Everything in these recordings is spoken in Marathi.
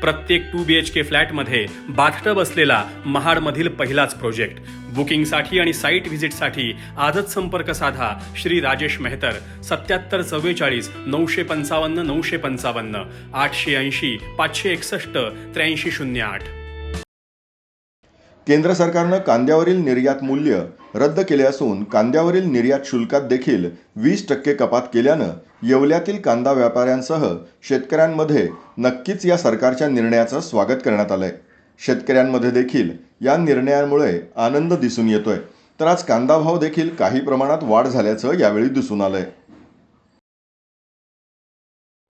प्रत्येक टू बी एच के फ्लॅटमध्ये बाथटब असलेला महाडमधील पहिलाच प्रोजेक्ट बुकिंगसाठी आणि साईट व्हिजिटसाठी आजच संपर्क साधा श्री राजेश मेहतर. सत्याहत्तर चव्वेचाळीस नऊशे पंचावन्न नऊशे पंचावन्न आठशे ऐंशी पाचशे एकसष्ट त्र्याऐंशी शून्य आठ. केंद्र सरकारनं कांद्यावरील निर्यात मूल्य रद्द केले असून कांद्यावरील निर्यात शुल्कात देखील वीस टक्के कपात केल्यानं येवल्यातील कांदा व्यापाऱ्यांसह शेतकऱ्यांमध्ये नक्कीच या सरकारच्या निर्णयाचं स्वागत करण्यात आलंय. शेतकऱ्यांमध्ये देखील या निर्णयामुळे आनंद दिसून येतोय. तर आज कांदा भाव देखील काही प्रमाणात वाढ झाल्याचं यावेळी दिसून आलंय.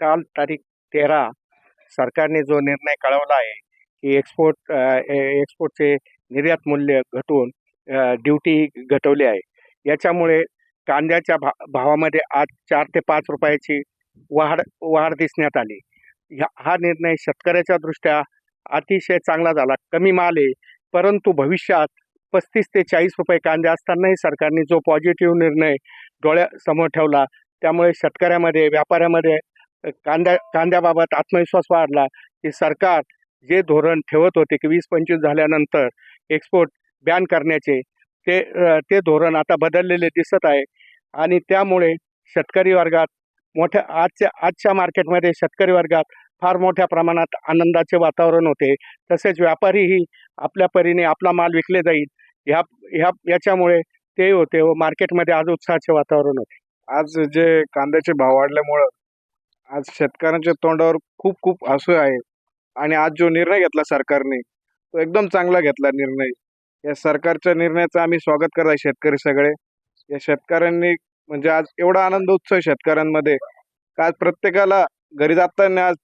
काल तारीख तेरा सरकारने जो निर्णय कळवला आहे की एक्सपोर्ट एक्सपोर्टचे निर्यात मूल्य घटवून ड्युटी घटवली आहे. याच्यामुळे कांद्याच्या भा भावामध्ये आज चार ते पाच रुपयाची वाढ वाढ दिसण्यात आली. ह्या हा निर्णय शेतकऱ्याच्या दृष्ट्या अतिशय चांगला झाला. कमी माल आहे परंतु भविष्यात पस्तीस ते चाळीस रुपये कांदे असतानाही सरकारने जो पॉझिटिव्ह निर्णय डोळ्यासमोर ठेवला त्यामुळे शेतकऱ्यामध्ये व्यापाऱ्यामध्ये कांद्या कांद्याबाबत आत्मविश्वास वाढला. की सरकार जे धोरण ठेवत होते की वीस पंचवीस झाल्यानंतर एक्सपोर्ट बॅन करण्याचे ते ते धोरण आता बदललेले दिसत आहे. आणि त्यामुळे शेतकरी वर्गात मोठ्या आजच्या आजच्या मार्केटमध्ये शेतकरी वर्गात फार मोठ्या प्रमाणात आनंदाचे वातावरण होते. तसेच व्यापारीही आपल्या परीने आपला माल विकले जाईल. ह्या ह्या याच्यामुळे ते होते व मार्केटमध्ये आज उत्साहाचे वातावरण होते. आज जे कांद्याचे भाव वाढल्यामुळं आज शेतकऱ्यांच्या तोंडावर खूप खूप आसू आहे. आणि आज जो निर्णय घेतला सरकारने तो एकदम चांगला घेतला निर्णय. या सरकारच्या निर्णयाचं आम्ही स्वागत करत आहे शेतकरी सगळे. या शेतकऱ्यांनी म्हणजे आज एवढा आनंद उत्सव आहे शेतकऱ्यांमध्ये. का आज प्रत्येकाला घरी जाताना आज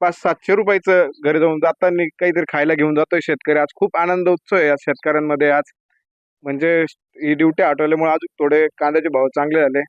पाच सातशे रुपयाचं घरी जाऊन जाताना काहीतरी खायला घेऊन जातोय शेतकरी. आज खूप आनंद उत्सव आहे या शेतकऱ्यांमध्ये आज. म्हणजे ही ड्युटी आठवल्यामुळे अजून थोडे कांद्याचे भाव चांगले झाले.